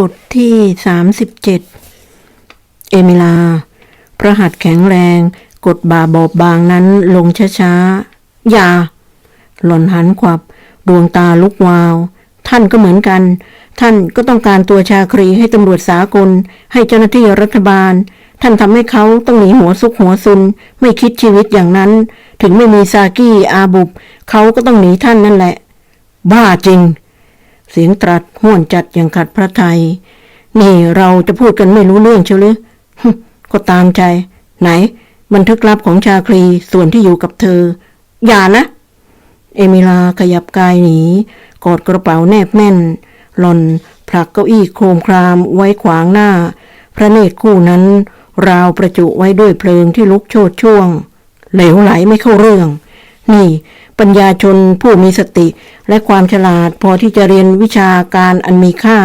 บทที่สามสิบเจ็ดเอมิลา พระหัตถ์แข็งแรง กดบ่าบอบบางนั้นลงช้าๆ อย่า หล่อนหันขวับ ดวงตาลุกวาว ท่านก็เหมือนกัน ท่านก็ต้องการตัวชาครีให้ตำรวจสากล ให้เจ้าหน้าที่รัฐบาล ท่านทำให้เขาต้องหนีหัวซุกหัวซุน ไม่คิดชีวิตอย่างนั้น ถึงไม่มีซากี้อาบุบ เขาก็ต้องหนีท่านนั่นแหละ บ้าจริง เสียงตรัสห้วนจัดอย่างขัดพระไทย นี่เราจะพูดกันไม่รู้เรื่องเชียวหรือก็ตามใจ ไหน บันทึกลับของชาคลีส่วนที่อยู่กับเธอ อย่านะ เอมิลาขยับกายหนี กอดกระเป๋าแนบแน่น หล่อนผลักเก้าอี้โครมครามไว้ขวางหน้า พระเนตรคู่นั้น ราวประจุไว้ด้วยเพลิงที่ลุกโชดช่วง เหลวไหลไม่เข้าเรื่อง นี่ ปัญญาชนผู้มีสติ และความฉลาดพอที่จะเรียนวิชาการอันมีค่า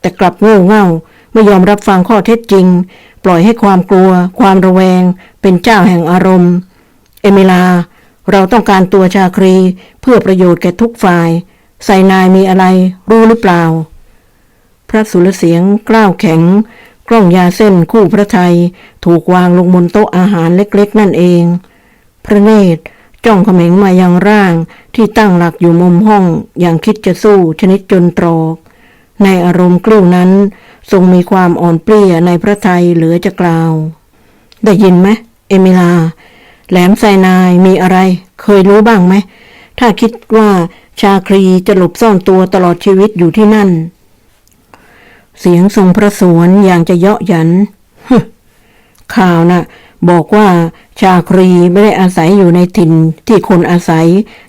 แต่กลับโง่เง่า ไม่ยอมรับฟังข้อเท็จจริง ปล่อยให้ความกลัว ความระแวง เป็นเจ้าแห่งอารมณ์ เอเมลา เราต้องการตัวชาครี เพื่อประโยชน์แก่ทุกฝ่ายไซนายมีอะไรรู้หรือเปล่า พระสุรเสียงกล้าวแข็ง กล้องยาเส้นคู่พระไทย ถูกวางลงบนโต๊ะอาหารเล็กๆ นั่นเอง พระเนตร จ้องเขม็งมายังร่างที่ตั้งหลักอยู่มุมห้องอย่างคิดจะสู้ชนิดจนตรอก ในอารมณ์กลิ้วนั้น ทรงมีความอ่อนเปลี้ยในพระทัยเหลือจะกล่าว ได้ยินไหมเอมิลา แหลมไซนายมีอะไร เคยรู้บ้างไหม ถ้าคิดว่าชาครีจะหลบซ่อนตัวตลอดชีวิตอยู่ที่นั่น เสียงทรงพระสวนอย่างจะเยาะหยันข่าวนะ่ะ บอกว่าชาครีไม่ได้อาศัยอยู่ในถิ่นที่คนอาศัย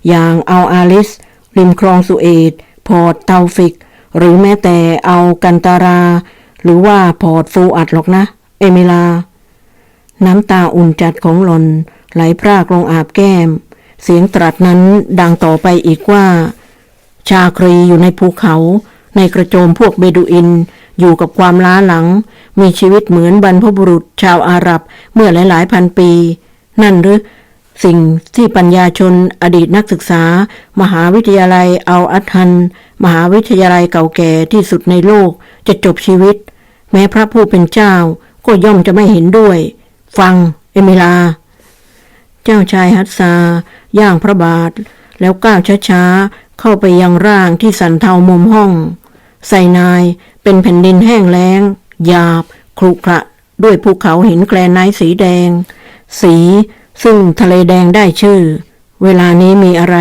อย่างเอาอาลิส ริมคลองสุเอต พอร์ตเตาฟิก หรือแม้แต่เอากันตารา หรือว่าพอร์ตฟูอัดหรอกนะ เอมิลา น้ำตาอุ่นจัดของหลอนไหลพรากลงอาบแก้ม เสียงตรัสนั้นดังต่อไปอีกว่า ชาครีอยู่ในภูเขา ในกระโจมพวกเบดูอิน อยู่กับความล้าหลัง มีชีวิตเหมือนบรรพบุรุษชาวอาหรับเมื่อหลายๆ พันปี นั่นหรือสิ่งที่ปัญญาชนอดีตนักศึกษา มหาวิทยาลัยเอาอัตฮัน มหาวิทยาลัยเก่าแก่ที่สุดในโลกจะจบชีวิต แม้พระผู้เป็นเจ้าก็ย่อมจะไม่เห็นด้วย ฟัง เอมิลา เจ้าชายฮัตซา ย่างพระบาท แล้วก้าวช้าๆ เข้าไปยังร่างที่สันเทามุมห้อง ไซนายเป็นแผ่นดินแห้งแล้งหยาบครุขระด้วยภูเขาหินแกรนไนสีแดง สีซึ่งทะเลแดงได้ชื่อ เวลานี้มีอะไร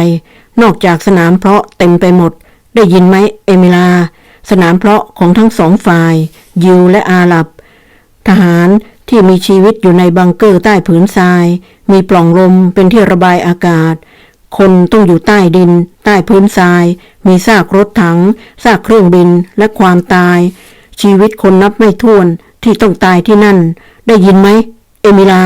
นอกจากสนามเพาะเต็มไปหมด ได้ยินไหมเอมิลา สนามเพาะของทั้งสองฝ่าย ยิวและอาหรับ ทหารที่มีชีวิตอยู่ในบังเกอร์ใต้ผืนทราย มีปล่องลมเป็นที่ระบายอากาศ คนต้องอยู่ใต้ดิน ใต้พื้นทราย มีซากรถถัง ซากเครื่องบินและความตาย ชีวิตคนนับไม่ถ้วนที่ต้องตายที่นั่น ได้ยินไหม เอมิลา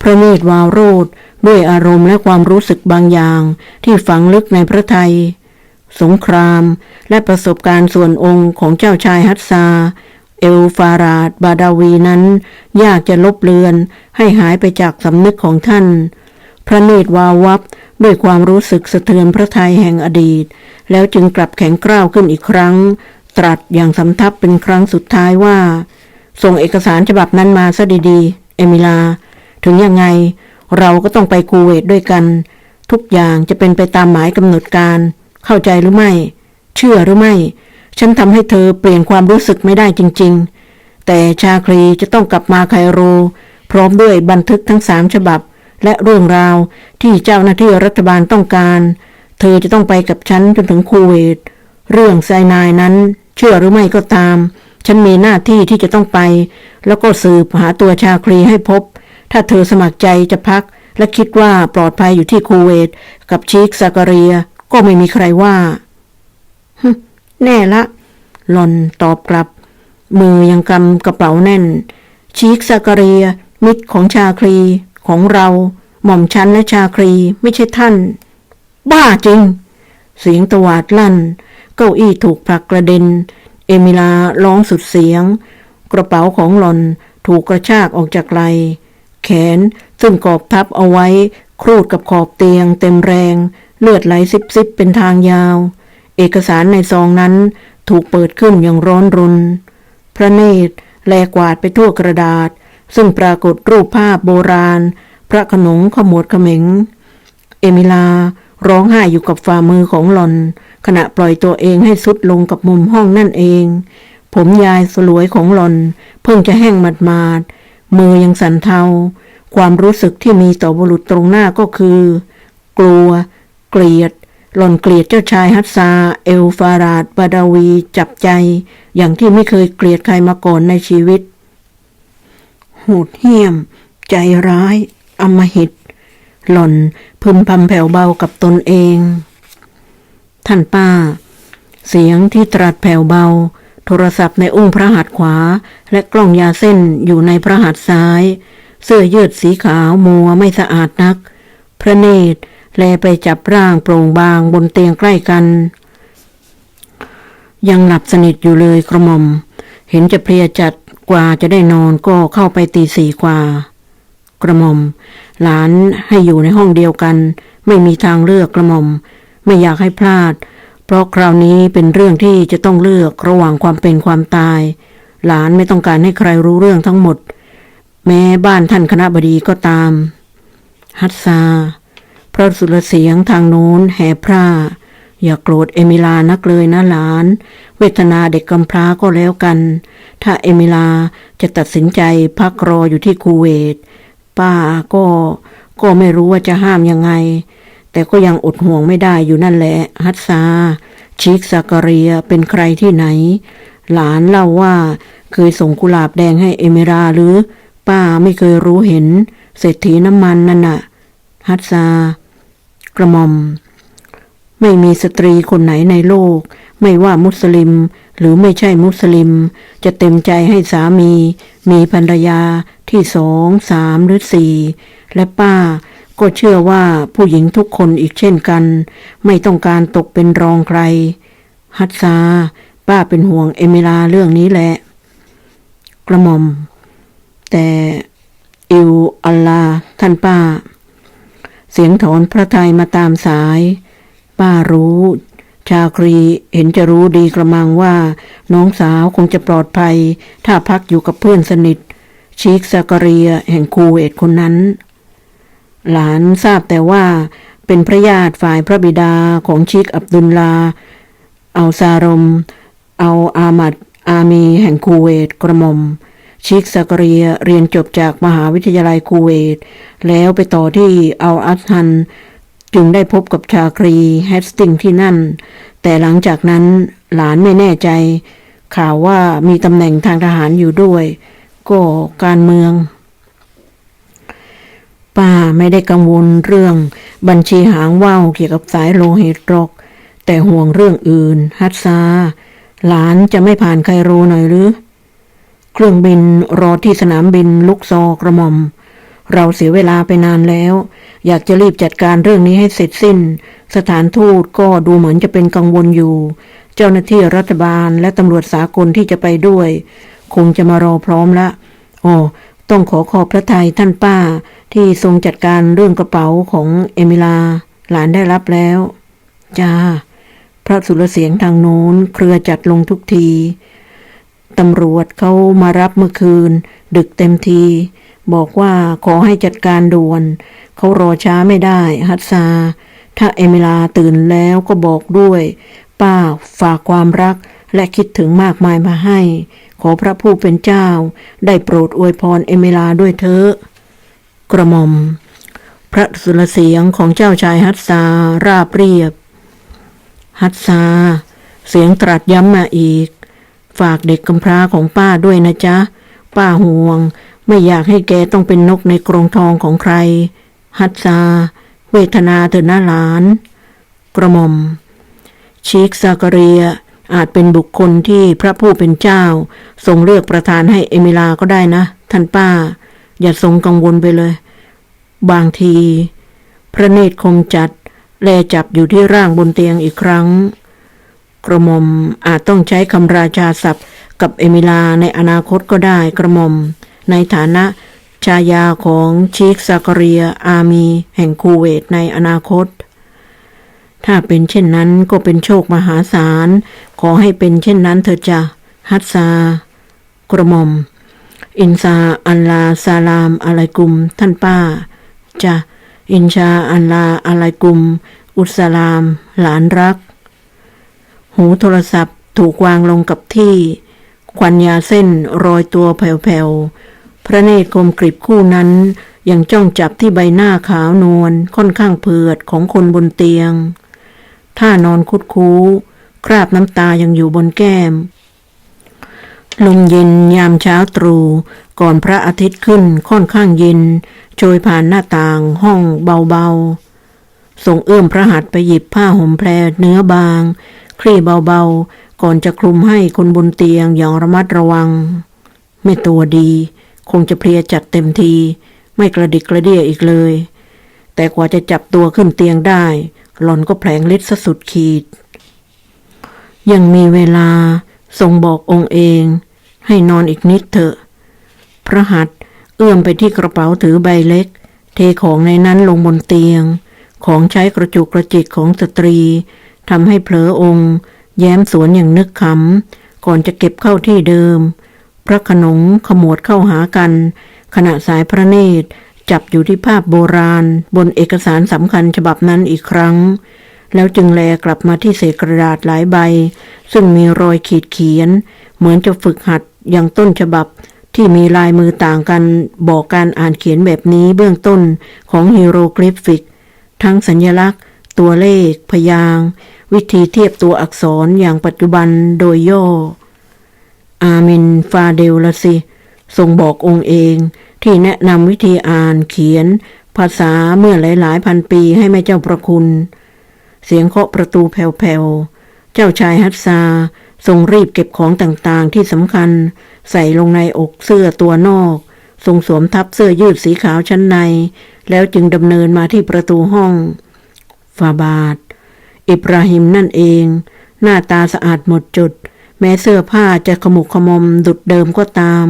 พระเนตรวาวโรดด้วยอารมณ์และความรู้สึกบางอย่าง ที่ฝังลึกในพระไทย สงคราม และประสบการณ์ส่วนองค์ของเจ้าชายฮัตซา เอลฟาราดบาดาวีนั้น ยากจะลบเลือนให้หายไปจากสำนึกของท่าน พระเนตรวาววับด้วยความรู้สึกสะเทือนพระทัยแห่งอดีต แล้วจึงกลับแข็งกร้าวขึ้นอีกครั้ง ตรัสอย่างสำทับเป็นครั้งสุดท้ายว่า ส่งเอกสารฉบับนั้นมาซะดีๆ เอมิลา ถึงยังไง เราก็ต้องไปคูเวตด้วยกัน ทุกอย่างจะเป็นไปตามหมายกำหนดการ เข้าใจหรือไม่ เชื่อหรือไม่ ฉันทำให้เธอเปลี่ยนความรู้สึกไม่ได้จริง ๆ แต่ชาคลีจะต้องกลับมาไคโร พร้อมด้วยบันทึกทั้งสามฉบับ และเรื่องราวที่เจ้าหน้าที่รัฐบาลต้องการ เธอจะต้องไปกับฉันจนถึงคูเวต เรื่องไซนายนั้น เชื่อหรือไม่ก็ตาม ฉันมีหน้าที่ที่จะต้องไป แล้วก็สืบหาตัวชาคลีให้พบ ถ้าเธอสมัครใจจะพัก และคิดว่าปลอดภัยอยู่ที่คูเวต กับชีคซากเรีย ก็ไม่มีใครว่าแน่ละ หลอนตอบกลับ มือยังกำกระเป๋าแน่น ชีคซากเรีย มิตรของชาคลี ของเราหม่อมชันและชาคลีไม่ใช่ท่าน บ้าจริง เสียงตวาดลั่น เก้าอี้ถูกผลักกระเด็น เอมิลาร้องสุดเสียง กระเป๋าของหลอนถูกกระชากออกจากไหลแขนซึ่งกอบทับเอาไว้ ครูดกับขอบเตียงเต็มแรง เลือดไหลซิบๆเป็นทางยาว เอกสารในซองนั้นถูกเปิดขึ้นอย่างร้อนรน พระเนตรแลกวาดไปทั่วกระดาษ ซึ่งปรากฏรูปภาพโบราณ พระขนงขมวดเขม็ง เอมิลาร้องไห้อยู่กับฝ่ามือของหลอน ขณะปล่อยตัวเองให้สุดลงกับมุมห้องนั่นเอง ผมยายสลวยของหลอน เพิ่งจะแห้งหมาดๆมือยังสั่นเทา ความรู้สึกที่มีต่อบุรุษตรงหน้าก็คือ กลัว เกลียด หลอนเกลียดเจ้าชายฮัตซา เอลฟาราดบาดาวี จับใจ อย่างที่ไม่เคยเกลียดใครมาก่อนในชีวิต โหดเหี้ยม ใจร้ายอำมหิต หล่อนพึมพำแผ่วเบากับตนเอง ท่านป้า เสียงที่ตรัสแผ่วเบา โทรศัพท์ในอุ้งพระหัตถ์ขวา และกล้องยาเส้นอยู่ในพระหัตถ์ซ้าย เสื้อยืดสีขาวมัวไม่สะอาดนัก พระเนตรแลไปจับร่างโปร่งบางบนเตียงใกล้กัน ยังหลับสนิทอยู่เลยกระหม่อม เห็นจะเพลียจัด กว่าจะได้นอนก็เข้าไปตีสี่กว่า กระหม่อม หลานให้อยู่ในห้องเดียวกัน ไม่มีทางเลือกกระหม่อม ไม่อยากให้พลาด เพราะคราวนี้เป็นเรื่องที่จะต้องเลือกระหว่างความเป็นความตาย หลานไม่ต้องการให้ใครรู้เรื่องทั้งหมด แม้บ้านท่านคณะบดีก็ตาม ฮัตซาพระสุรเสียงทางโน้นแห่พร่า อย่าโกรธเอมิลานักเลยนะหลาน เวทนาเด็กกำพร้าก็แล้วกัน ถ้าเอมิลาจะตัดสินใจพักรออยู่ที่คูเวต ป้าก็ก็ไม่รู้ว่าจะห้ามยังไง แต่ก็ยังอดห่วงไม่ได้อยู่นั่นแหละ ฮัตซา ชิกซาการียเป็นใครที่ไหน หลานเล่าว่าเคยส่งกุหลาบแดงให้เอมิราหรือ ป้าไม่เคยรู้เห็น เศรษฐีน้ำมันนั่นน่ะ ฮัตซากระหม่อม ไม่มีสตรีคนไหนในโลก ไม่ว่ามุสลิม หรือไม่ใช่มุสลิม จะเต็มใจให้สามี มีภรรยาที่สองสามหรือสี่และป้าก็เชื่อว่าผู้หญิงทุกคนอีกเช่นกัน ไม่ต้องการตกเป็นรองใคร ฮัตซา ป้าเป็นห่วงเอมิลาเรื่องนี้แหละ กระหม่อม แต่อิวอัลลาท่านป้า เสียงถอนพระทัยมาตามสาย ป้ารู้ ชาครีเห็นจะรู้ดีกระมังว่า น้องสาวคงจะปลอดภัย ถ้าพักอยู่กับเพื่อนสนิท ชีคซาการียแห่งคูเวตคนนั้น หลานทราบแต่ว่าเป็นพระญาติฝ่ายพระบิดาของชีคอับดุลลา เอาซารม เอาอามัดอามีแห่งคูเวตกระม่มชิกซาการียเรียนจบจากมหาวิทยาลัยคูเวต แล้วไปต่อที่อัลอัสฮัน จึงได้พบกับชาครีแฮสติงที่นั่น แต่หลังจากนั้นหลานไม่แน่ใจ ข่าวว่ามีตำแหน่งทางทหารอยู่ด้วย ก็การเมือง ป้าไม่ได้กังวลเรื่องบัญชีหางว่าวเกี่ยวกับสายโลหิตรก แต่ห่วงเรื่องอื่น ฮัตซา หลานจะไม่ผ่านไคโรหน่อยหรือ เครื่องบินรอที่สนามบินลุกซอกระหม่อม เราเสียเวลาไปนานแล้ว อยากจะรีบจัดการเรื่องนี้ให้เสร็จสิ้น สถานทูตก็ดูเหมือนจะเป็นกังวลอยู่ เจ้าหน้าที่รัฐบาลและตำรวจสากลที่จะไปด้วย คงจะมารอพร้อมละโอ้ต้องขอขอบพระทัยท่านป้า ที่ทรงจัดการเรื่องกระเป๋าของเอมิลา หลานได้รับแล้ว จ้า พระสุรเสียงทางโน้น เครือจัดลงทุกทีตำรวจเขามารับเมื่อคืน ดึกเต็มที บอกว่าขอให้จัดการด่วน เขารอช้าไม่ได้ฮัตซา ถ้าเอมิลาตื่นแล้วก็บอกด้วย ป้าฝากความรักและคิดถึงมากมายมาให้ ขอพระผู้เป็นเจ้า ได้โปรดอวยพรเอมิลาด้วยเถอะกระหม่อม พระสุรเสียงของเจ้าชายฮัตซาราบเรียบ ฮัตซา เสียงตรัสย้ำมาอีก ฝากเด็กกำพร้าของป้าด้วยนะจ๊ะ ป้าห่วง ไม่อยากให้แกต้องเป็นนกในกรงทองของใคร ฮัตซา เวทนาเถอะนะหลาน กระหม่อม ชีคซาการียอาจเป็นบุคคลที่พระผู้เป็นเจ้า ทรงเลือกประทานให้เอมิลาก็ได้นะ ท่านป้า อย่าทรงกังวลไปเลย บางที พระเนตรคมจัด แลจับอยู่ที่ร่างบนเตียงอีกครั้ง กระหม่อมอาจต้องใช้คำราชาศัพท์กับเอมิลาในอนาคตก็ได้กระหม่อม ในฐานะชายาของชีคซาการียอามีแห่งคูเวตในอนาคต ถ้าเป็นเช่นนั้นก็เป็นโชคมหาศาล ขอให้เป็นเช่นนั้นเถอจ้ะฮัตซา กระหม่อม อินซาอัลลาซาลามอะลัยกุม ท่านป้าจ้ะอินชาอัลลาอะลัยกุม อุสลาม หลานรัก หูโทรศัพท์ถูกวางลงกับที่ ควันยาเส้นรอยตัวแผ่วๆ พระเนตรคมกริบคู่นั้น ยังจ้องจับที่ใบหน้าขาวนวลค่อนข้างเผือดของคนบนเตียง ท่านอนคุดคู้ คราบน้ำตายังอยู่บนแก้ม ลมเย็นยามเช้าตรู่ก่อนพระอาทิตย์ขึ้นค่อนข้างเย็นโชยผ่านหน้าต่างห้องเบาๆส่งเอื้อมพระหัตถ์ไปหยิบผ้าห่มแพรเนื้อบาง คลี่เบาๆ ก่อนจะคลุมให้คนบนเตียงอย่างระมัดระวัง ไม่ตัวดี คงจะเพลียจัดเต็มที ไม่กระดิกกระเดียอีกเลย แต่กว่าจะจับตัวขึ้นเตียงได้ หล่อนก็แผลงฤทธิ์สุดขีด ยังมีเวลาทรงบอกองค์เอง ให้นอนอีกนิดเถอะ พระหัตเอื้อมไปที่กระเป๋าถือใบเล็ก เทของในนั้นลงบนเตียง ของใช้กระจุกกระจิกของสตรีทำให้เผลอองค์ แย้มสวนอย่างนึกขำก่อนจะเก็บเข้าที่เดิม พระขนงขมวดเข้าหากัน ขณะสายพระเนตร จับอยู่ที่ภาพโบราณ บนเอกสารสำคัญฉบับนั้นอีกครั้ง แล้วจึงแลกลับมาที่เศษกระดาษหลายใบ ซึ่งมีรอยขีดเขียน เหมือนจะฝึกหัดอย่างต้นฉบับที่มีลายมือต่างกันบอกการอ่านเขียนแบบนี้เบื้องต้นของฮีโรกริฟฟิก ทั้งสัญลักษณ์ ตัวเลข พยางค์วิธีเทียบตัวอักษรอย่างปัจจุบันโดยย่อ อามินฟาเดลละสิทรงบอกองค์เองที่แนะนำวิธีอ่านเขียน ภาษาเมื่อหลายๆ พันปีให้แม่เจ้าประคุณ เสียงเคาะประตูแผ่วๆ เจ้าชายฮัตซาทรงรีบเก็บของต่างๆ ที่สำคัญ ใส่ลงในอกเสื้อตัวนอก ทรงสวมทับเสื้อยืดสีขาวชั้นใน แล้วจึงดำเนินมาที่ประตูห้องฟาบาทอิบราฮิมนั่นเอง หน้าตาสะอาดหมดจด แม้เสื้อผ้าจะขมุกขมมดุดเดิมก็ตาม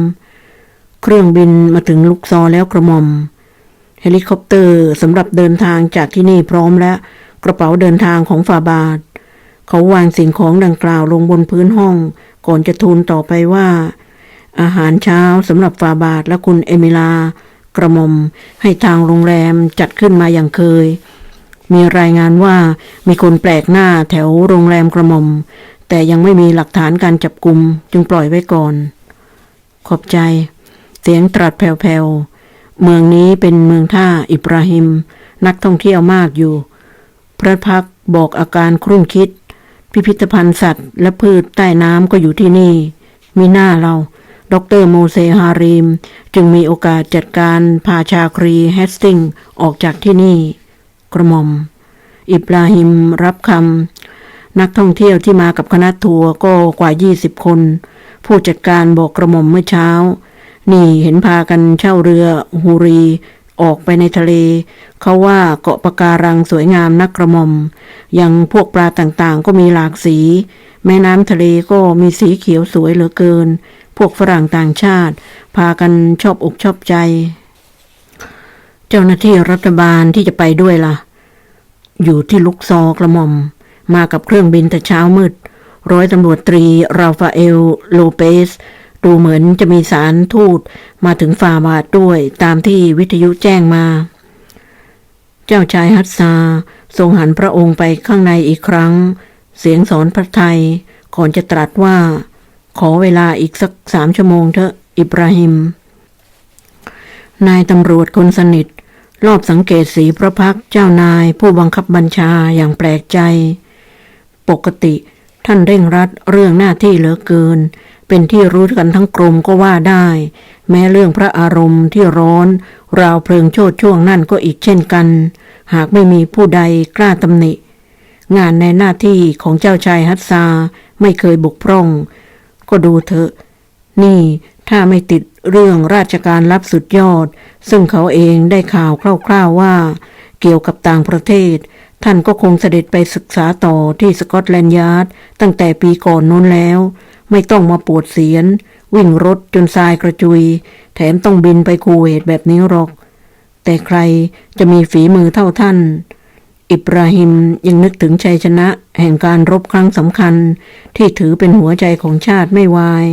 เครื่องบินมาถึงลุกซอแล้วกระหม่อม เฮลิคอปเตอร์สำหรับเดินทางจากที่นี่พร้อมและกระเป๋าเดินทางของฟาบาท เขาวางสิ่งของดังกล่าวลงบนพื้นห้อง ก่อนจะทูลต่อไปว่า อาหารเช้าสำหรับฟาบาทและคุณเอมิลากระหม่อมให้ทางโรงแรมจัดขึ้นมาอย่างเคยมีรายงานว่ามีคนแปลกหน้าแถวโรงแรมกระหม่อม แต่ยังไม่มีหลักฐานการจับกลุ่มจึงปล่อยไว้ก่อน ขอบใจ เสียงตรัสแผ่วๆ เมืองนี้เป็นเมืองท่าอิบราฮิม นักท่องเที่ยวมากอยู่ พระพักบอกอาการครุ่นคิด พิพิธภัณฑ์สัตว์และพืชใต้น้ำก็อยู่ที่นี่ มีหน้าเราดรโมเซฮาริม จึงมีโอกาสจัดการพาชาครีแฮสติงออกจากที่นี่ กระหม่อม อิบราฮิมรับคำ นักท่องเที่ยวที่มากับคณะทัวร์ก็กว่า 20 คน ผู้จัดการบอกกระหม่อมเมื่อเช้า นี่เห็นพากันเช่าเรือฮูรีออกไปในทะเล เขาว่าเกาะปะการังสวยงามนักกระหม่อม อย่างพวกปลาต่างๆ ก็มีหลากสี แม่น้ำทะเลก็มีสีเขียวสวยเหลือเกิน พวกฝรั่งต่างชาติ พากันชอบอกชอบใจ เจ้าหน้าที่รัฐบาลที่จะไปด้วยล่ะ อยู่ที่ลุกซอกระหม่อม มากับเครื่องบินแต่เช้ามืด ร้อยตำรวจตรีราฟาเอล โลเปส ดูเหมือนจะมีสารทูตมาถึงฟาบาทด้วยตามที่วิทยุแจ้งมา เจ้าชายฮัตซา ทรงหันพระองค์ไปข้างในอีกครั้ง เสียงสอนพระไทยก่อนจะตรัสว่า ขอเวลาอีกสักสามชั่วโมงเถอะอิบราฮิม นายตำรวจคนสนิทรอบสังเกตสีพระพักเจ้านายผู้บังคับบัญชาอย่างแปลกใจ ปกติ ท่านเร่งรัดเรื่องหน้าที่เหลือเกิน เป็นที่รู้กันทั้งกรมก็ว่าได้ แม้เรื่องพระอารมณ์ที่ร้อน ราวเพลิงโชดช่วงนั่นก็อีกเช่นกัน หากไม่มีผู้ใดกล้าตำหนิ งานในหน้าที่ของเจ้าชายฮัตซาไม่เคยบกพร่อง ก็ดูเถอะ นี่ถ้าไม่ติดเรื่องราชการลับสุดยอด ซึ่งเขาเองได้ข่าวคร่าวๆว่า เกี่ยวกับต่างประเทศ ท่านก็คงเสด็จไปศึกษาต่อที่สกอตแลนด์ยาร์ดตั้งแต่ปีก่อนโน้นแล้ว ไม่ต้องมาปวดเสียน วิ่งรถจนทรายกระจุย แถมต้องบินไปคูเวตแบบนี้หรอก แต่ใครจะมีฝีมือเท่าท่าน อิบราฮิมยังนึกถึงชัยชนะ แห่งการรบครั้งสำคัญ ที่ถือเป็นหัวใจของชาติไม่วาย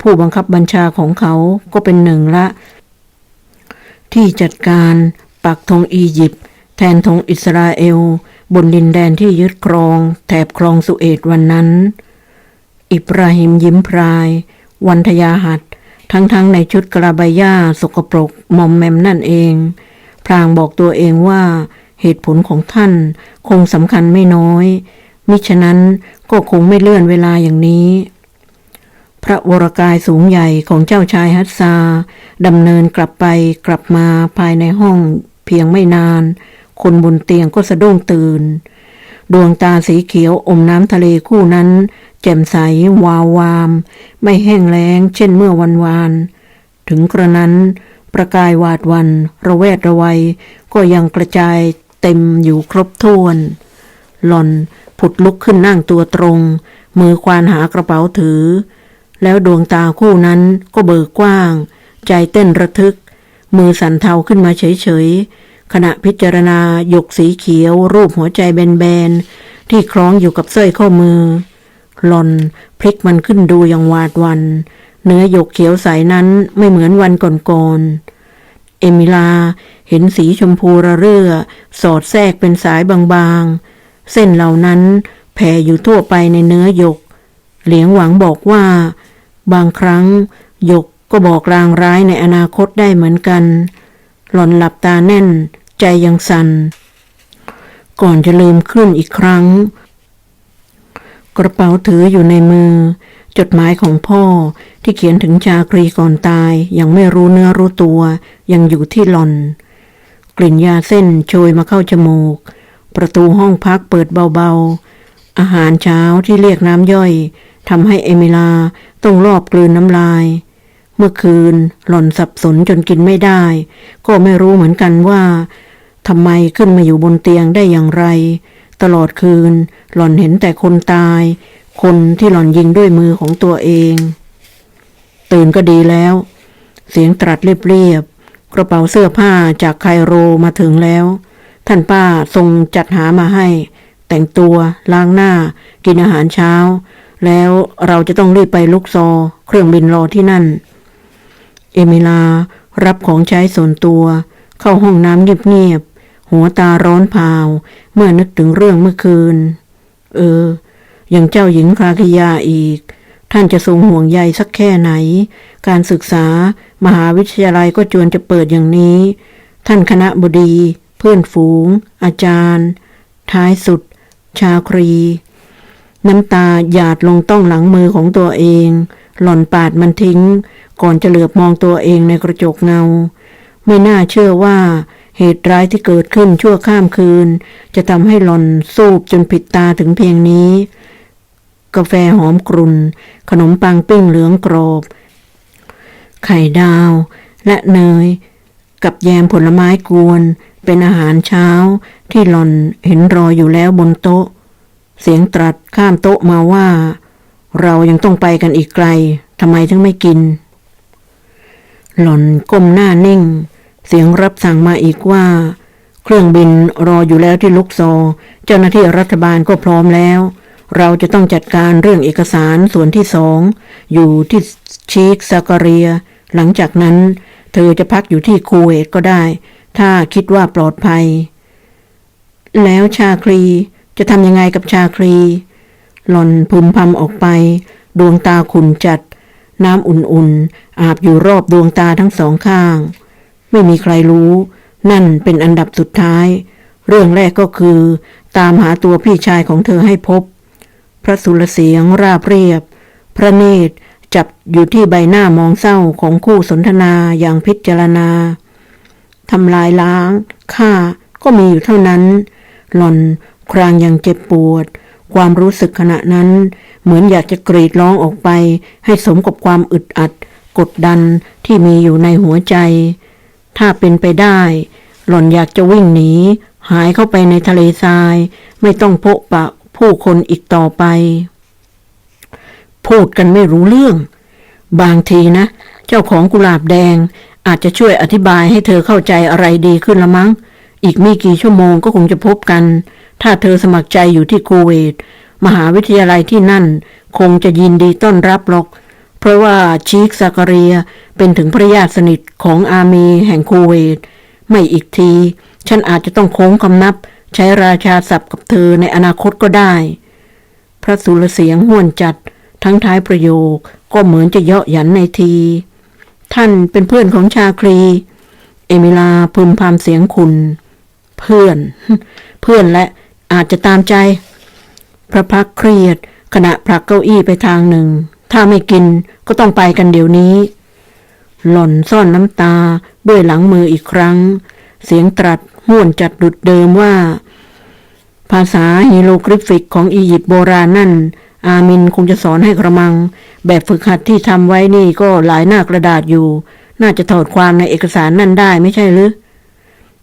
ผู้บังคับบัญชาของเขาก็เป็นหนึ่งละ ที่จัดการปักธงอียิปต์ แทนธงอิสราเอล บนดินแดนที่ยึดครอง แถบคลองสุเอตวันนั้น อิบราฮิมยิ้มพราย วันทยาหัดทั้งๆในชุดกระบายาสกปรกมอมแมมนั่นเองพลางบอกตัวเองว่าเหตุผลของท่านคงสำคัญไม่น้อย มิฉะนั้นก็คงไม่เลื่อนเวลาอย่างนี้ พระวรกายสูงใหญ่ของเจ้าชายฮัตซาดำเนินกลับไปกลับมาภายในห้องเพียงไม่นาน คนบนเตียงก็สะดุ้งตื่น ดวงตาสีเขียวอมน้ำทะเลคู่นั้น แจ่มใสวาววาม ไม่แห้งแล้ง เช่นเมื่อวันวาน ถึงกระนั้น ประกายวาดวัน ระแวดระวัย ก็ยังกระจายเต็มอยู่ครบถ้วน หล่อนผุดลุกขึ้นนั่งตัวตรง มือควานหากระเป๋าถือ แล้วดวงตาคู่นั้นก็เบิกกว้าง ใจเต้นระทึก มือสั่นเทาขึ้นมาเฉยๆ ขณะพิจารณาหยกสีเขียว รูปหัวใจแบนๆ ที่คล้องอยู่กับสร้อยข้อมือ หล่อนพลิกมันขึ้นดูอย่างหวาดวัน เนื้อหยกเขียวใสนั้นไม่เหมือนวันก่อนๆ เอมิลาเห็นสีชมพูระเรื่อ สอดแทรกเป็นสายบางๆ เส้นเหล่านั้นแผ่อยู่ทั่วไปในเนื้อหยก เหลียงหวังบอกว่า บางครั้งหยกก็บอกรางร้ายในอนาคตได้เหมือนกัน หล่อนหลับตาแน่น ใจยังสัน่น ก่อนจะลืมขึ้นอีกครั้ง กระเป๋าถืออยู่ในมือ จดหมายของพ่อที่เขียนถึงชาครีก่อนตาย ยังไม่รู้เนื้อรู้ตัว ยังอยู่ที่หล่อน กลิ่นยาเส้นโชยมาเข้าจมูก ประตูห้องพักเปิดเบาๆ อาหารเช้าที่เรียกน้ำย่อยทำให้เอมิลาต้องรอบกลืนน้ำลาย เมื่อคืนหล่อนสับสนจนกินไม่ได้ ก็ไม่รู้เหมือนกันว่าทำไมขึ้นมาอยู่บนเตียงได้อย่างไร ตลอดคืน หล่อนเห็นแต่คนตาย คนที่หล่อนยิงด้วยมือของตัวเอง ตื่นก็ดีแล้ว เสียงตรัสเรียบๆกระเป๋าเสื้อผ้าจากไคโรมาถึงแล้ว ท่านป้าทรงจัดหามาให้ แต่งตัวล้างหน้า กินอาหารเช้า แล้วเราจะต้องรีบไปลุกซอ เครื่องบินรอที่นั่น เอมิลา รับของใช้ส่วนตัว เข้าห้องน้ำเงียบๆ หัวตาร้อนเผาเมื่อนึกถึงเรื่องเมื่อคืน เออ อย่างเจ้าหญิงคราคิยาอีก ท่านจะทรงห่วงใยสักแค่ไหน การศึกษามหาวิทยาลัยก็จวนจะเปิดอย่างนี้ ท่านคณะบดี เพื่อนฝูง อาจารย์ ท้ายสุด ชาครี น้ำตาหยาดลงต้องหลังมือของตัวเอง หล่อนปาดมันทิ้ง ก่อนจะเหลือบมองตัวเองในกระจกเงา ไม่น่าเชื่อว่า เหตุร้ายที่เกิดขึ้นชั่วข้ามคืน จะทำให้หล่อนสูบจนผิดตาถึงเพียงนี้ กาแฟหอมกรุ่น ขนมปังปิ้งเหลืองกรอบ ไข่ดาว และเนย กับแยมผลไม้กวน เป็นอาหารเช้าที่หล่อนเห็นรออยู่แล้วบนโต๊ะ เสียงตรัสข้ามโต๊ะมาว่า เรายังต้องไปกันอีกไกลทำไมถึงไม่กิน หล่อนก้มหน้านิ่ง เสียงรับสั่งมาอีกว่า เครื่องบินรออยู่แล้วที่ลุกโซเจ้าหน้าที่รัฐบาลก็พร้อมแล้ว เราจะต้องจัดการเรื่องเอกสารส่วนที่สอง อยู่ที่ชีคซาการีย หลังจากนั้น เธอจะพักอยู่ที่คูเวตก็ได้ ถ้าคิดว่าปลอดภัย แล้วชาครีจะทำยังไงกับชาครี หล่อนพึมพำออกไป ดวงตาขุ่นจัด น้ำอุ่นๆ อาบอยู่รอบดวงตาทั้งสองข้าง ไม่มีใครรู้ นั่นเป็นอันดับสุดท้าย เรื่องแรกก็คือ ตามหาตัวพี่ชายของเธอให้พบ พระสุรเสียงราบเรียบ พระเนตรจับอยู่ที่ใบหน้ามองเศร้าของคู่สนทนาอย่างพิจารณาทำลายล้างฆ่าก็มีอยู่เท่านั้น หล่อนครางอย่างเจ็บปวด ความรู้สึกขณะนั้น เหมือนอยากจะกรีดร้องออกไป ให้สมกับความอึดอัด กดดันที่มีอยู่ในหัวใจ ถ้าเป็นไปได้ หล่อนอยากจะวิ่งหนี หายเข้าไปในทะเลทราย ไม่ต้องพบปะผู้คนอีกต่อไป พูดกันไม่รู้เรื่อง บางทีนะ เจ้าของกุหลาบแดงอาจจะช่วยอธิบายให้เธอเข้าใจอะไรดีขึ้นละมั้ง อีกไม่กี่ชั่วโมงก็คงจะพบกัน ถ้าเธอสมัครใจอยู่ที่คูเวต มหาวิทยาลัยที่นั่น คงจะยินดีต้อนรับหรอก เพราะว่าชีคซาการียเป็นถึงพระญาติสนิทของอามีแห่งคูเวต ไม่อีกที ฉันอาจจะต้องโค้งคำนับ ใช้ราชาศัพท์กับเธอในอนาคตก็ได้ พระสุรเสียงห้วนจัด ทั้งท้ายประโยคก็เหมือนจะเยาะหยันในที ท่านเป็นเพื่อนของชาครี เอมิลาพึมพำเสียงคุณ เพื่อน เพื่อนและ อาจจะตามใจ พระพักเครียด ขณะผลักเก้าอี้ไปทางหนึ่ง ถ้าไม่กินก็ต้องไปกันเดี๋ยวนี้ หล่อนซ่อนน้ำตาด้วยหลังมืออีกครั้ง เสียงตรัสห้วนจัดดุดเดิมว่า ภาษาฮีโรกริฟิกของอียิปต์โบราณนั่น อามินคงจะสอนให้กระมัง แบบฝึกหัดที่ทำไว้นี่ก็หลายหน้ากระดาษอยู่ น่าจะถอดความในเอกสารนั่นได้ไม่ใช่หรือ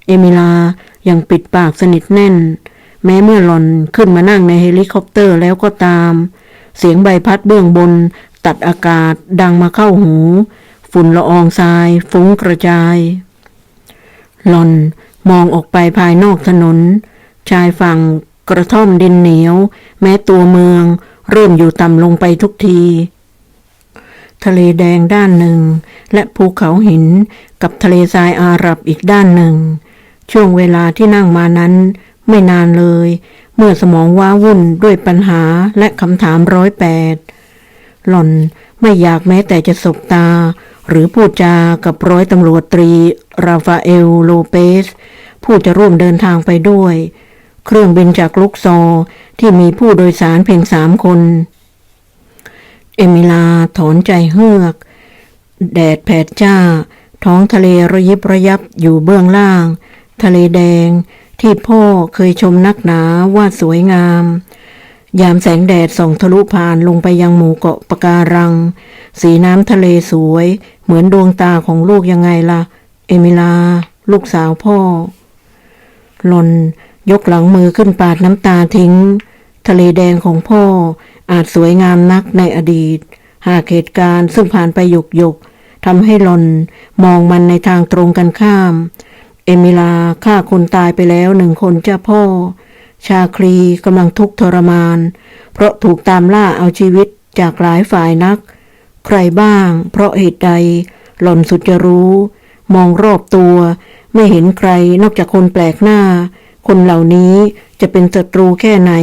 เอมิลายังปิดปากสนิทแน่น แม้เมื่อหลอนขึ้นมานั่งในเฮลิคอปเตอร์แล้วก็ตาม เสียงใบพัดเบื้องบน ตัดอากาศดังมาเข้าหู ฝุ่นละอองทรายฟุ้งกระจาย หลอนมองออกไปภายนอกถนน ชายฝั่งกระท่อมดินเหนียว แม้ตัวเมือง เริ่มอยู่ต่ำลงไปทุกที ทะเลแดงด้านหนึ่ง และภูเขาหินกับทะเลทรายอาหรับอีกด้านหนึ่ง ช่วงเวลาที่นั่งมานั้น ไม่นานเลย เมื่อสมองว้าวุ่นด้วยปัญหาและคำถามร้อยแปดหล่อนไม่อยากแม้แต่จะสบตา หรือพูดจากับร้อยตำรวจตรี ราฟาเอลโลเปส ผู้จะร่วมเดินทางไปด้วย เครื่องบินจากลุกซอที่มีผู้โดยสารเพียงสามคน เอมิลาถอนใจเฮือก แดดแผดจ้า ท้องทะเลระยิบระยับอยู่เบื้องล่าง ทะเลแดง ที่พ่อเคยชมนักหนาว่าสวยงาม ยามแสงแดดส่องทะลุผ่านลงไปยังหมู่เกาะปะการัง สีน้ำทะเลสวย เหมือนดวงตาของลูกยังไงล่ะ เอมิลา ลูกสาวพ่อหลอนยกหลังมือขึ้นปาดน้ำตาทิ้ง ทะเลแดงของพ่ออาจสวยงามนักในอดีต หากเหตุการณ์ซึ่งผ่านไปหยกหยกทำให้หลอนมองมันในทางตรงกันข้าม เอมิลาฆ่าคนตายไปแล้วหนึ่งคนเจ้าพ่อ ชาครีกำลังทุกข์ทรมาน เพราะถูกตามล่าเอาชีวิตจากหลายฝ่ายนัก ใครบ้าง เพราะเหตุใด หล่อนสุดจะรู้ มองรอบตัว ไม่เห็นใครนอกจากคนแปลกหน้า คนเหล่านี้จะเป็นศัตรูแค่ไหน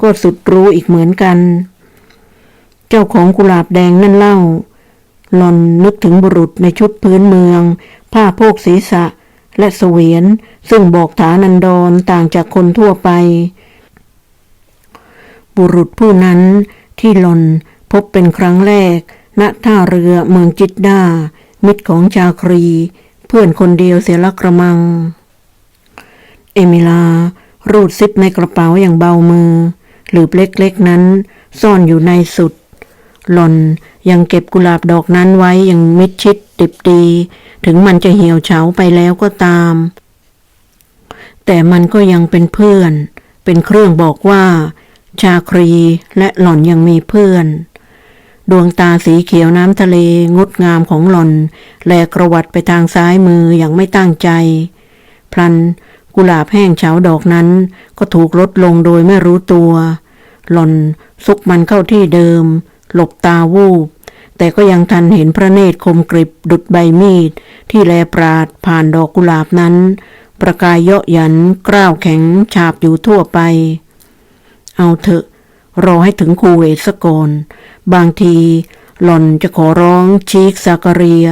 ก็สุดรู้อีกเหมือนกัน เจ้าของกุหลาบแดงนั่นเล่า หลอนนึกถึงบุรุษในชุดพื้นเมือง ผ้าโพกศีรษะ และเสวียน ซึ่งบอกฐานันดรต่างจากคนทั่วไป บุรุษผู้นั้นที่หลนพบเป็นครั้งแรก ณท่าเรือเมืองจิตดา มิตรของชาครี เพื่อนคนเดียวเสียละกระมัง เอมิลา รูดซิปในกระเป๋าอย่างเบามือ หลืบเล็กๆนั้น ซ่อนอยู่ในสุด หล่นยังเก็บกุหลาบดอกนั้นไว้อย่างมิดชิดดิบดี ถึงมันจะเหี่ยวเฉาไปแล้วก็ตาม แต่มันก็ยังเป็นเพื่อน เป็นเครื่องบอกว่า ชาครีและหล่อนยังมีเพื่อน ดวงตาสีเขียวน้ำทะเลงดงามของหล่อนแลกระวัดไปทางซ้ายมืออย่างไม่ตั้งใจ พลันกุหลาบแห้งเฉาดอกนั้นก็ถูกลดลงโดยไม่รู้ตัว หล่อนซุกมันเข้าที่เดิม หลบตาวูบ แต่ก็ยังทันเห็นพระเนตรคมกริบดุดใบมีด ที่แลปราดผ่านดอกกุหลาบนั้น ประกายเยาะหยันกล้าวแข็งฉาบอยู่ทั่วไป เอาเถอะ รอให้ถึงคูเวตสก่อนบางทีหล่อนจะขอร้องชีคซาการีย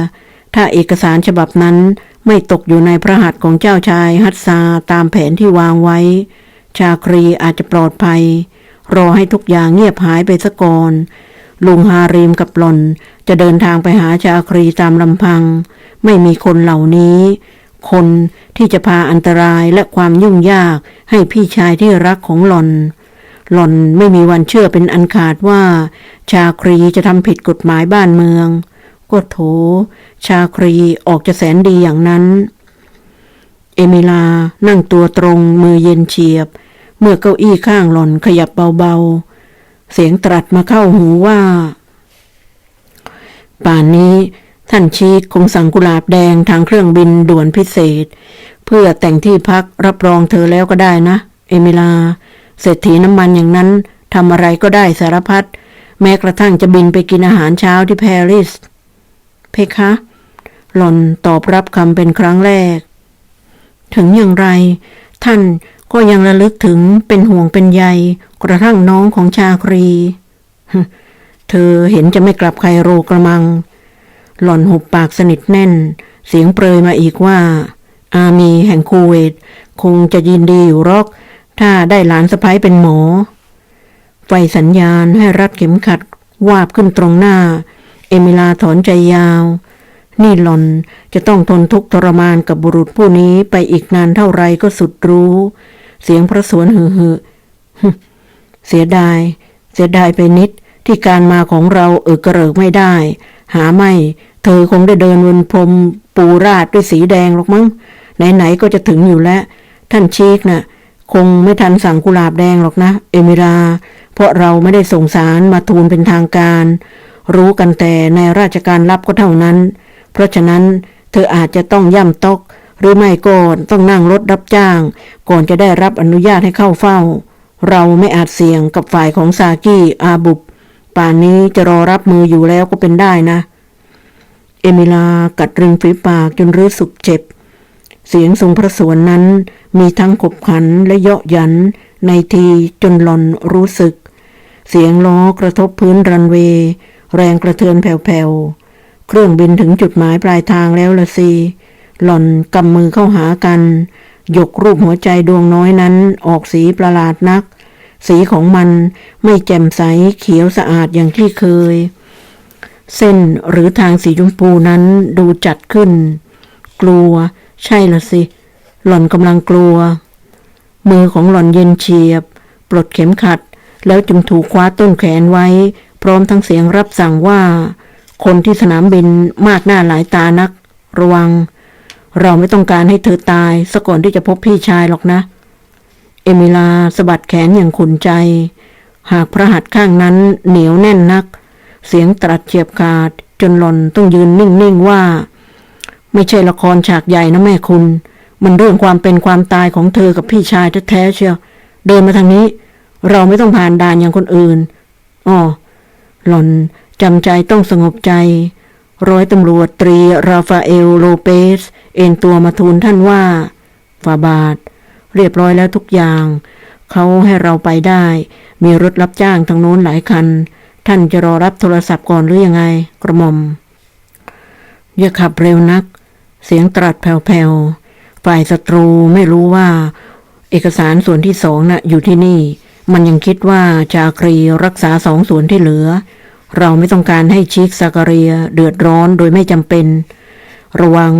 ถ้าเอกสารฉบับนั้นไม่ตกอยู่ในพระหัตถ์ของเจ้าชายฮัตซาตามแผนที่วางไว้ ชาครีอาจจะปลอดภัย รอให้ทุกอย่างเงียบหายไปซะก่อน ลุงฮารีมกับหลอน จะเดินทางไปหาชาครีตามลำพัง ไม่มีคนเหล่านี้ คนที่จะพาอันตรายและความยุ่งยากให้พี่ชายที่รักของหลอน หลอนไม่มีวันเชื่อเป็นอันขาดว่า ชาครีจะทำผิดกฎหมายบ้านเมืองก็โถ ชาครีออกจะแสนดีอย่างนั้น เอมิลานั่งตัวตรงมือเย็นเฉียบ เมื่อเก้าอี้ข้างหล่อนขยับเบาๆ เสียงตรัสมาเข้าหูว่า ป่านนี้ท่านชีคคงสั่งกุหลาบแดงทางเครื่องบินด่วนพิเศษ เพื่อแต่งที่พักรับรองเธอแล้วก็ได้นะ เอมิลา เศรษฐีน้ำมันอย่างนั้นทำอะไรก็ได้สารพัดแม้กระทั่งจะบินไปกินอาหารเช้าที่ปารีส เพคะ หล่อนตอบรับคำเป็นครั้งแรก ถึงอย่างไร ท่าน ก็ยังระลึกถึงเป็นห่วงเป็นใยกระทั่งน้องของชาครี เธอเห็นจะไม่กลับไคโรกระมัง หล่อนหุบปากสนิทแน่น เสียงเปรยมาอีกว่า อามีแห่งคูเวตคงจะยินดีอยู่หรอก ถ้าได้หลานสะพ้ยเป็นหมอ ไฟสัญญาณให้รัดเข็มขัดวาบขึ้นตรงหน้า เอมิลาถอนใจยาว นี่หลอนจะต้องทนทุกข์ทรมานกับบุรุษผู้นี้ไปอีกนานเท่าไรก็สุดรู้ เสียงพระสวนหือหือเสียดาย เสียดายไปนิดที่การมาของเราเออกระเริกไม่ได้ หาไม่ เธอคงได้เดินวนพรมปูราดด้วยสีแดงหรอกมั้งไหนๆก็จะถึงอยู่แล้ว ท่านชีกน่ะ คงไม่ทันสั่งกุหลาบแดงหรอกนะ เอมิรา เพราะเราไม่ได้ส่งสารมาทูลเป็นทางการ รู้กันแต่ในราชการลับก็เท่านั้น เพราะฉะนั้นเธออาจจะต้องย่ำตก หรือไม่ก็ต้องนั่งรถรับจ้าง ก่อนจะได้รับอนุญาตให้เข้าเฝ้า เราไม่อาจเสี่ยงกับฝ่ายของซากิอาบุบป่านนี้จะรอรับมืออยู่แล้วก็เป็นได้นะ เอมิลากัดริมฝีปากจนรู้สึกเจ็บ เสียงทรงพระสวนนั้นมีทั้งขบขันและเยาะหยันในทีจนหลอนรู้สึก เสียงล้อกระทบพื้นรันเวย์แรงกระเทือนแผ่วๆ เครื่องบินถึงจุดหมายปลายทางแล้วละสิ หล่อนกำมือเข้าหากัน ยกรูปหัวใจดวงน้อยนั้นออกสีประหลาดนัก สีของมันไม่แจ่มใสเขียวสะอาดอย่างที่เคย เส้นหรือทางสีชมพูนั้นดูจัดขึ้น กลัว ใช่ละสิ หล่อนกำลังกลัว มือของหล่อนเย็นเฉียบ ปลดเข็มขัด แล้วจึงถูกคว้าต้นแขนไว้ พร้อมทั้งเสียงรับสั่งว่า คนที่สนามบินมากหน้าหลายตานัก ระวัง เราไม่ต้องการให้เธอตายซะก่อนที่จะพบพี่ชายหรอกนะ เอมิลาสะบัดแขนอย่างขุนใจ หากพระหัตถ์ข้างนั้นเหนียวแน่นนัก เสียงตรัสเฉียบขาด จนหล่นต้องยืนนิ่ง ๆ ว่า ไม่ใช่ละครฉากใหญ่นะแม่คุณ มันเรื่องความเป็นความตายของเธอกับพี่ชายแท้ๆเชียวเดินมาทางนี้ เราไม่ต้องผ่านด่านอย่างคนอื่นอ๋อหล่อน จำใจต้องสงบใจ ร้อยตำรวจตรีราฟาเอลโลเปส เอ็นตัวมาทูลท่านว่าฟาบาท เรียบร้อยแล้วทุกอย่าง เขาให้เราไปได้ มีรถรับจ้างทางโน้นหลายคัน ท่านจะรอรับโทรศัพท์ก่อนหรือยังไง กระหม่อม อย่าขับเร็วนัก เสียงตรัสแผ่วๆ ฝ่ายศัตรูไม่รู้ว่า เอกสารส่วนที่สองน่ะอยู่ที่นี่ มันยังคิดว่าจาครีรักษาสองส่วนที่เหลือ เราไม่ต้องการให้ชิกซาการียเดือดร้อนโดยไม่จำเป็น ระวัง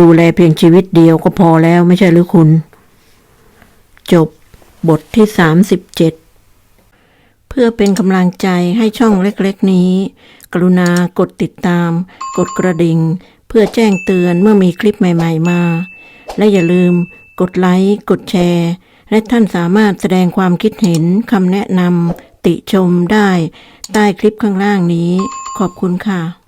ดูแลเพียงชีวิตเดียวก็พอแล้วไม่ใช่หรือคุณ จบบทที่ 37 เพื่อเป็นกำลังใจให้ช่องเล็กๆนี้ กรุณากดติดตาม กดกระดิ่ง เพื่อแจ้งเตือนเมื่อมีคลิปใหม่ ๆ มา และอย่าลืม กดไลค์ กดแชร์ และท่านสามารถแสดงความคิดเห็นคำแนะนำ ติชมได้ใต้คลิปข้างล่างนี้ ขอบคุณค่ะ